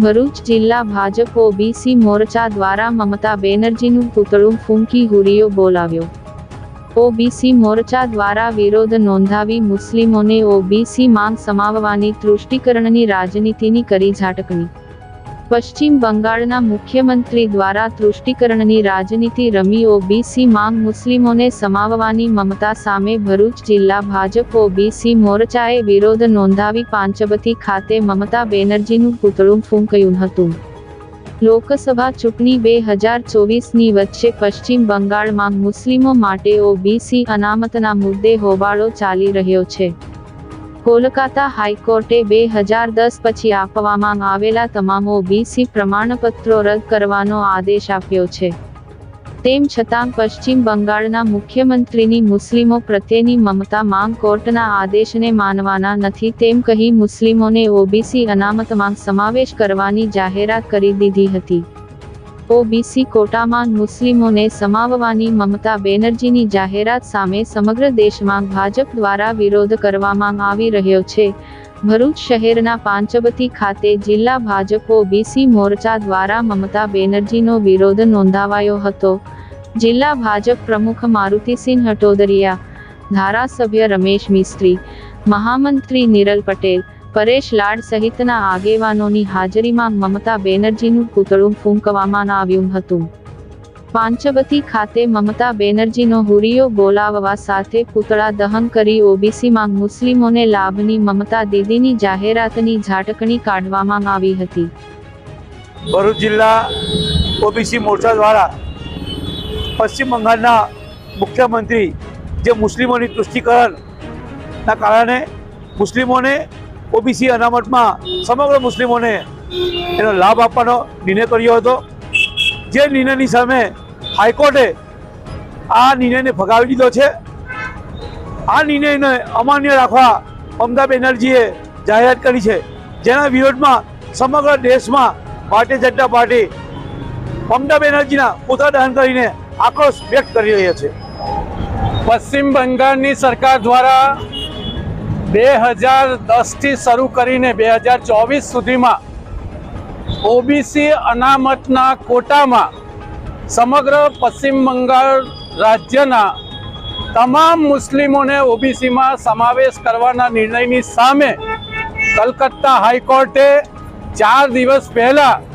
ભરૂચ જિલ્લા ભાજપ ઓબીસી મોરચા દ્વારા મમતા બેનર્જીનું પૂતળું ફૂંકી હુરીઓ બોલાવ્યો. ઓબીસી મોરચા દ્વારા વિરોધ નોંધાવી મુસ્લિમોને ઓબીસી માંગ સમાવવાની તૃષ્ટિકરણની રાજનીતિની કરી ઝાટકણી. પશ્ચિમ બંગાળના મુખ્યમંત્રી દ્વારા તૃષ્ટિકરણની રાજનીતિ રમી ઓબીસી માંગ મુસ્લિમોને સમાવવાની મમતા સામે ભરૂચ જિલ્લા ભાજપ ઓબીસી મોરચાએ વિરોધ નોંધાવી પાંચબતી ખાતે મમતા બેનર્જીનું પૂતળું ફૂંક્યું હતું. લોકસભા ચૂંટણી બે હજાર ચોવીસની વચ્ચે પશ્ચિમ બંગાળમાં મુસ્લિમો માટે ઓબીસી અનામતના મુદ્દે હોબાળો ચાલી રહ્યો છે. કોલકાતા હાઈકોર્ટે બે હજાર દસ પછી આપવામાં આવેલા તમામ ઓબીસી પ્રમાણપત્રો રદ કરવાનો આદેશ આપ્યો છે. તેમ છતાં પશ્ચિમ બંગાળના મુખ્યમંત્રીની મુસ્લિમો પ્રત્યેની મમતા માંગ કોર્ટના આદેશને માનવાના નથી તેમ કહી મુસ્લિમોને ઓબીસી અનામતમાં સમાવેશ કરવાની જાહેરાત કરી દીધી હતી. ઓબીસી કોટામાં મુસ્લિમોને સમાવવાની મમતા બેનર્જીની જાહેરાત સામે સમગ્ર દેશમાં ભાજપ દ્વારા વિરોધ કરવામાં આવી રહ્યો છે. ભરૂચ શહેરના પાંચબતી ખાતે જિલ્લા ભાજપ ઓબીસી મોરચા દ્વારા મમતા બેનર્જીનો વિરોધ નોંધાવાયો હતો. જિલ્લા ભાજપ પ્રમુખ મારુતિસિંહ હટોદરિયા, ધારાસભ્ય રમેશ મિસ્ત્રી, મહામંત્રી નિરલ પટેલ પરેશ લાડ સહિતના આગેવાનોની હાજરીમાં મમતા બેનર્જીનું પૂતળું ફૂંકવામાં આવ્યું હતું. પાંચબતી ખાતે મમતા બેનર્જીનો હુરિયો બોલાવવા સાથે પૂતળા દહન કરી ઓબીસીમાં મુસ્લિમોને લાભની મમતા દીદીની જાહેરાતની ઝાટકણી કાઢવામાં આવી હતી. ભરૂચ જિલ્લા ઓબીસી મોરચા દ્વારા પશ્ચિમ બંગાળના મુખ્યમંત્રી જે મુસ્લિમોની તુષ્ટિકરણના કારણે મુસ્લિમોને ઓબીસી અનામતમાં સમગ્ર મુસ્લિમોને એનો લાભ આપવાનો નિર્ણય કર્યો હતો. જે નિર્ણયની સામે હાઈકોર્ટે આ નિર્ણયને ફગાવી દીધો છે. આ નિર્ણયને અમાન્ય રાખવા મમતા બેનર્જીએ જાહેરાત કરી છે. જેના વિરોધમાં સમગ્ર દેશમાં ભારતીય જનતા પાર્ટી મમતા બેનર્જીના પુતળા દહન કરીને આક્રોશ વ્યક્ત કરી રહ્યા છે. પશ્ચિમ બંગાળની સરકાર દ્વારા બે હજાર દસથી શરૂ કરીને બે હજાર ચોવીસ સુધીમાં ઓબીસી અનામતના કોટામાં સમગ્ર પશ્ચિમ બંગાળ રાજ્યના તમામ મુસ્લિમોને ઓબીસીમાં સમાવેશ કરવાના નિર્ણયની સામે કલકત્તા હાઈકોર્ટે ચાર દિવસ પહેલાં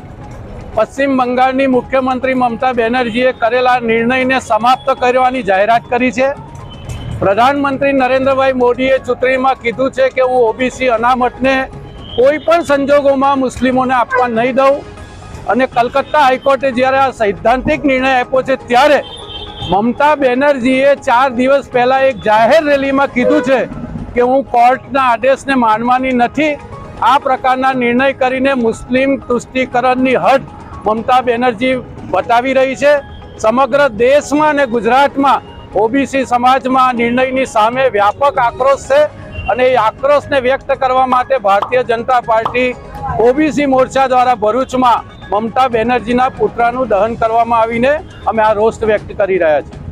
પશ્ચિમ બંગાળની મુખ્યમંત્રી મમતા બેનર્જીએ કરેલા નિર્ણયને સમાપ્ત કરવાની જાહેરાત કરી છે. પ્રધાનમંત્રી નરેન્દ્રભાઈ મોદીએ ચૂંટણીમાં કીધું છે કે હું ઓબીસી અનામતને કોઈ પણ સંજોગોમાં મુસ્લિમોને આપવા નહીં દઉં. અને કલકત્તા હાઈકોર્ટે જ્યારે આ સૈદ્ધાંતિક નિર્ણય આપ્યો છે ત્યારે મમતા બેનર્જીએ ચાર દિવસ પહેલાં એક જાહેર રેલીમાં કીધું છે કે હું કોર્ટના આદેશને માનવાની નથી. આ પ્રકારના નિર્ણય કરીને મુસ્લિમ તુષ્ટિકરણની હદ મમતા બેનર્જી બતાવી રહી છે. સમગ્ર દેશમાં અને ગુજરાતમાં ઓબીસી સમાજમાં નિર્ણયની સામે વ્યાપક આક્રોશ છે અને એ આક્રોશને વ્યક્ત કરવા માટે ભારતીય જનતા પાર્ટી ઓબીસી મોરચા દ્વારા ભરૂચમાં મમતા બેનર્જીના પુતળાનું દહન કરવામાં આવીને અમે આ રોષ વ્યક્ત કરી રહ્યા છીએ.